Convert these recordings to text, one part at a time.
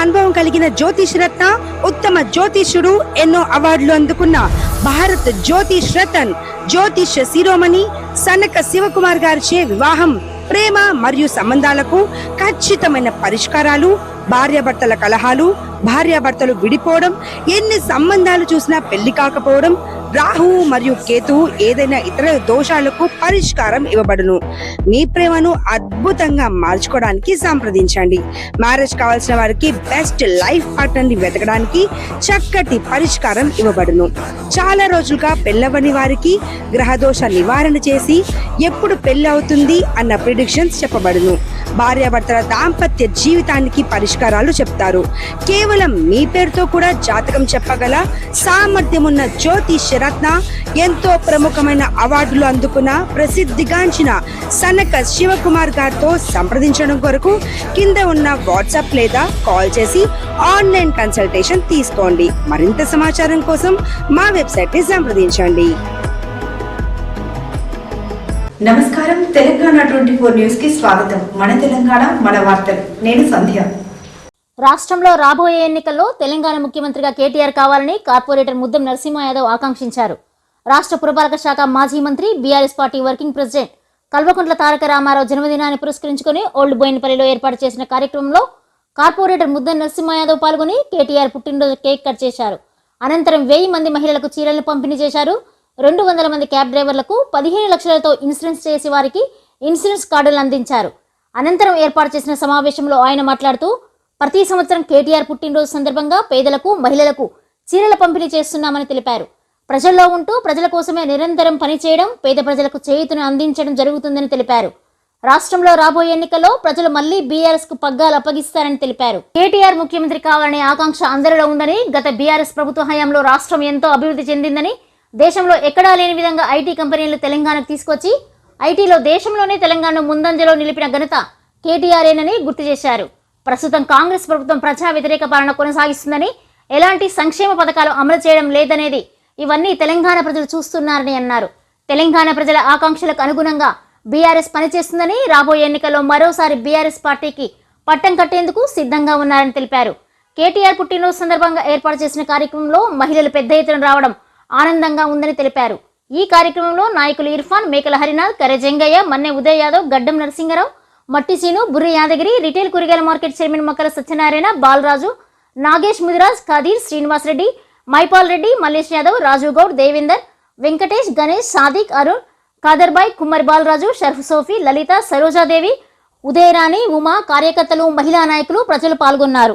అనుభవం కలిగిన జ్యోతిష్ రత్న ఉత్తమ జ్యోతిష్యుడు ఎన్నో అవార్డులు అందుకున్న భారత్ జ్యోతిష్ రతన్ జ్యోతిష్ శిరోమణి సనక శివకుమార్ గారిచే వివాహం ప్రేమ మరియు సంబంధాలకు ఖచ్చితమైన పరిష్కారాలు భార్యాభర్తల కలహాలు భార్యాభర్తలు విడిపోవడం ఎన్ని సంబంధాలు చూసినా పెళ్ళి కాకపోవడం రాహువు మరియు కేతువు ఏదైనా ఇతర దోషాలకు పరిష్కారం ఇవ్వబడును. మీ ప్రేమను అద్భుతంగా మార్చుకోవడానికి సంప్రదించండి. మ్యారేజ్ కావాల్సిన వారికి బెస్ట్ లైఫ్ పార్ట్నర్ని వెతకడానికి చక్కటి పరిష్కారం ఇవ్వబడును. చాలా రోజులుగా పెళ్ళవని వారికి గ్రహదోష నివారణ చేసి ఎప్పుడు పెళ్ళి అవుతుంది అన్న ప్రిడిక్షన్స్ చెప్పబడును. భార్యాభర్తల దాంపత్య జీవితానికి పరిష్కారాలు చెప్తారు. కేవలం మీ పేరుతో కూడా జాతకం చెప్పగల సామర్థ్యం ఉన్న జ్యోతిష్ రత్న ఎంతో ప్రముఖమైన అవార్డులు అందుకున్న ప్రసిద్ధిగాంచిన సనక శివకుమార్ గారితో సంప్రదించడం కొరకు కింద ఉన్న వాట్సాప్ లేదా కాల్ చేసి ఆన్లైన్ కన్సల్టేషన్ తీసుకోండి. మరింత సమాచారం కోసం మా వెబ్సైట్ని సంప్రదించండి. నమస్కారం. తెలంగాణ ట్వంటీ ఫోర్ న్యూస్కి స్వాగతం. మన తెలంగాణ మన వార్తలు. నేను సంధ్య. రాష్ట్రంలో రాబోయే ఎన్నికల్లో తెలంగాణ ముఖ్యమంత్రిగా కేటీఆర్ కావాలని కార్పొరేటర్ ముద్దం నరసింహ యాదవ్ ఆకాంక్షించారు. రాష్ట్ర పురపాలక శాఖ మాజీ మంత్రి BRS party working president Kalvakuntla Taraka Rama Rao జన్మదినాన్ని పురస్కరించుకుని ఓల్డ్ బోయినపల్లిలో ఏర్పాటు చేసిన కార్యక్రమంలో కార్పొరేటర్ ముద్దం నరసింహ యాదవ్ పాల్గొని కేటీఆర్ పుట్టినరోజు కేక్ కట్ చేశారు. అనంతరం వెయ్యి మంది మహిళలకు చీరలను పంపిణీ చేశారు. రెండు వందల మంది క్యాబ్ డ్రైవర్లకు పదిహేను లక్షలతో ఇన్సూరెన్స్ చేసి వారికి ఇన్సూరెన్స్ కార్డులు అందించారు. అనంతరం ఏర్పాటు చేసిన సమావేశంలో ఆయన మాట్లాడుతూ ప్రతి సంవత్సరం కేటీఆర్ పుట్టినరోజు సందర్భంగా పేదలకు మహిళలకు చీరల పంపిణీ చేస్తున్నామని తెలిపారు. ప్రజల్లో ఉంటూ ప్రజల కోసమే నిరంతరం పనిచేయడం పేద ప్రజలకు చేయుతను అందించడం జరుగుతుందని తెలిపారు. రాష్ట్రంలో రాబోయే ఎన్నికల్లో ప్రజలు మళ్ళీ బీఆర్ఎస్కు పగ్గాలు అప్పగిస్తారని తెలిపారు. కేటీఆర్ ముఖ్యమంత్రి కావాలనే ఆకాంక్ష అందరిలో ఉందని గత బీఆర్ఎస్ ప్రభుత్వ హయాంలో రాష్ట్రం ఎంతో అభివృద్ధి చెందిందని దేశంలో ఎక్కడా లేని విధంగా ఐటీ కంపెనీలు తెలంగాణకు తీసుకొచ్చి ఐటీలో దేశంలోనే తెలంగాణను ముందంజలో నిలిపిన ఘనత కేటీఆర్ఏనని గుర్తు చేశారు. ప్రస్తుతం కాంగ్రెస్ ప్రభుత్వం ప్రజా వ్యతిరేక పాలన కొనసాగిస్తుందని ఎలాంటి సంక్షేమ పథకాలు అమలు చేయడం లేదనేది ఇవన్నీ తెలంగాణ ప్రజలు చూస్తున్నారని అన్నారు. తెలంగాణ ప్రజల ఆకాంక్షలకు అనుగుణంగా బీఆర్ఎస్ పనిచేస్తుందని రాబోయే ఎన్నికల్లో మరోసారి బీఆర్ఎస్ పార్టీకి పట్టం కట్టేందుకు సిద్ధంగా ఉన్నారని తెలిపారు. కేటీఆర్ పుట్టినరోజు సందర్భంగా ఏర్పాటు చేసిన కార్యక్రమంలో మహిళలు పెద్ద ఎత్తున రావడం ఆనందంగా ఉందని తెలిపారు. ఈ కార్యక్రమంలో నాయకులు ఇర్ఫాన్ మేకల హరినాథ్ కరెజంగయ్య మన్నె ఉదయ్ యాదవ్ గడ్డం నరసింగరావు మట్టిసీను బుర్రి యాదగిరి రిటైల్ కూరగాయల మార్కెట్ చైర్మన్ మొక్కల సత్యనారాయణ బాలరాజు నాగేష్ ముదిరాజ్ ఖాదీర్ శ్రీనివాస్ రెడ్డి మైపాల్ రెడ్డి మల్లేష్ యాదవ్ రాజు గౌడ్ దేవేందర్ వెంకటేష్ గణేష్ సాదిక్ అరుణ్ కాదర్బాయ్ కుమ్మరి బాలరాజు షర్ఫ్ సోఫీ లలిత సరోజాదేవి ఉదయరాణి ఉమా కార్యకర్తలు మహిళా నాయకులు ప్రజలు పాల్గొన్నారు.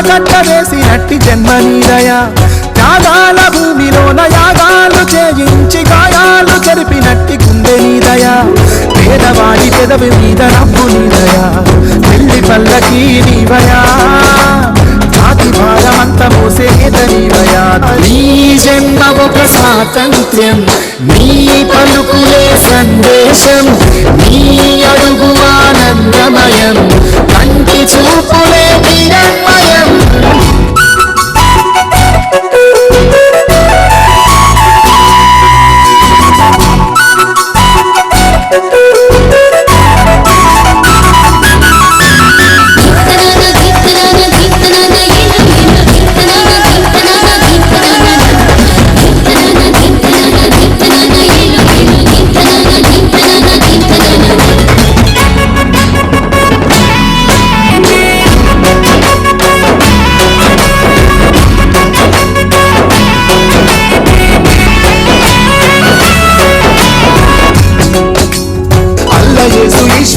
దారలకి ఆనకట్ట వేసినట్టి జన్మనీరయ త్యాగాల భూమిలోన యాగాలు చేయించి గాయాలు చెరిపినట్టి గుండె నీదయ పేదవాడి పెదవి మీద నవ్వు నీదయ పెళ్ళి పల్లకి నీవయా? జాతి భారమంత మోసేద నీవయా? నీ జన్మ ఒక స్వాతంత్ర్యం నీ పలుకులే సందేశం నీ అడుగు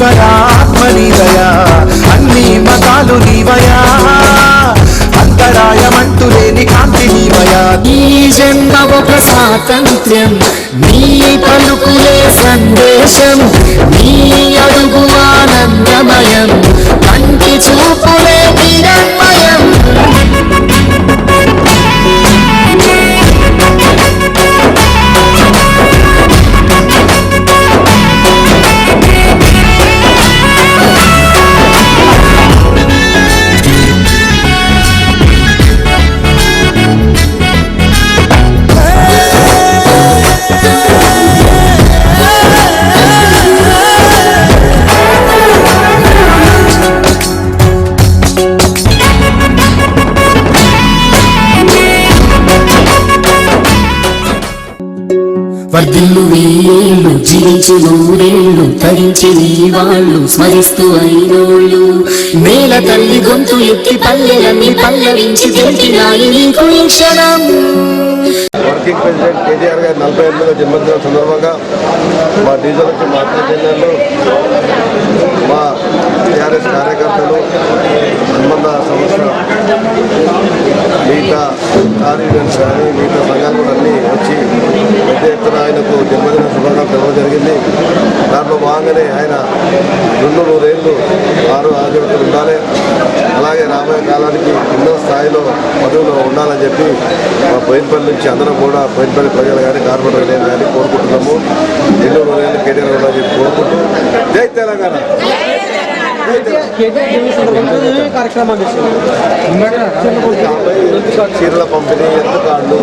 ఈశ్వరాత్మ నీదయా అన్ని మతాలు నీవయా? అంతరాయమంటూ లేని కాంతి నీవయా? ఈ జన్మ ఒక స్వాతంత్ర్యం నీ పలుకులే సందేశం నీ అడుగు ఆనందమయం కంటి చూపులే వర్ధిల్లు వేళ్ళు జీవించి నూరేళ్ళు ధరించి నీ వాళ్ళు స్మరిస్తూ అయినోళ్ళు. నేల తల్లి గొంతు ఎత్తి పల్లెలన్నీ పల్లవించి తెలిపినాయి నీకు ఈ క్షణం వర్కింగ్ ప్రెసిడెంట్ కేటీఆర్ గారి నలభై ఎనిమిదో జన్మదినం సందర్భంగా మా డీజల్ వచ్చి మా అక్క మా టీఆర్ఎస్ కార్యకర్తలు సంబంధ సంస్థ మిగతా కార్ యూనియన్స్ కానీ మిగతా సంఘాలు కూడా అన్నీ వచ్చి పెద్ద ఎత్తున ఆయనకు జన్మదిన శుభాకాంక్షలు ఇవ్వడం జరిగింది. దాంట్లో భాగంగానే ఆయన రెండు నూరేళ్ళు వారు ఆరోగ్యంతో ఉండాలి. అలాగే రాబోయే కాలానికి ఎన్నో స్థాయిలో పదవిలో ఉండాలని చెప్పి మా బోయినపల్లి నుంచి అందరం కూడా బోయినపల్లి ప్రజలు కానీ కార్పొరేటర్ నేను కానీ కోరుకుంటున్నాము. ఎన్నో నూరేళ్ళు కెరీర్ ఉండాలని చెప్పి కోరుకుంటూ జై తెలంగాణ. కార్యక్రమం చీరల పంపిణీ ఎంత కార్డులు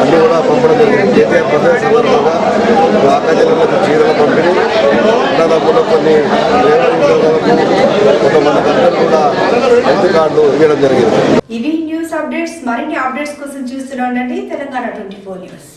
అన్ని కూడా పంపడం జరిగింది. కేటీఆర్ ప్రదేశ సందర్భంగా మా చీరల పంపిణీ దాదాపులో కొన్ని కొంతమంది కూడా హెల్త్ కార్డులు ఇవ్వడం జరిగింది. ఇవి న్యూస్ అప్డేట్స్ మరిన్ని అప్డేట్స్ కోసం చూస్తూనే ఉండండి తెలంగాణ ట్వంటీ ఫోర్ న్యూస్.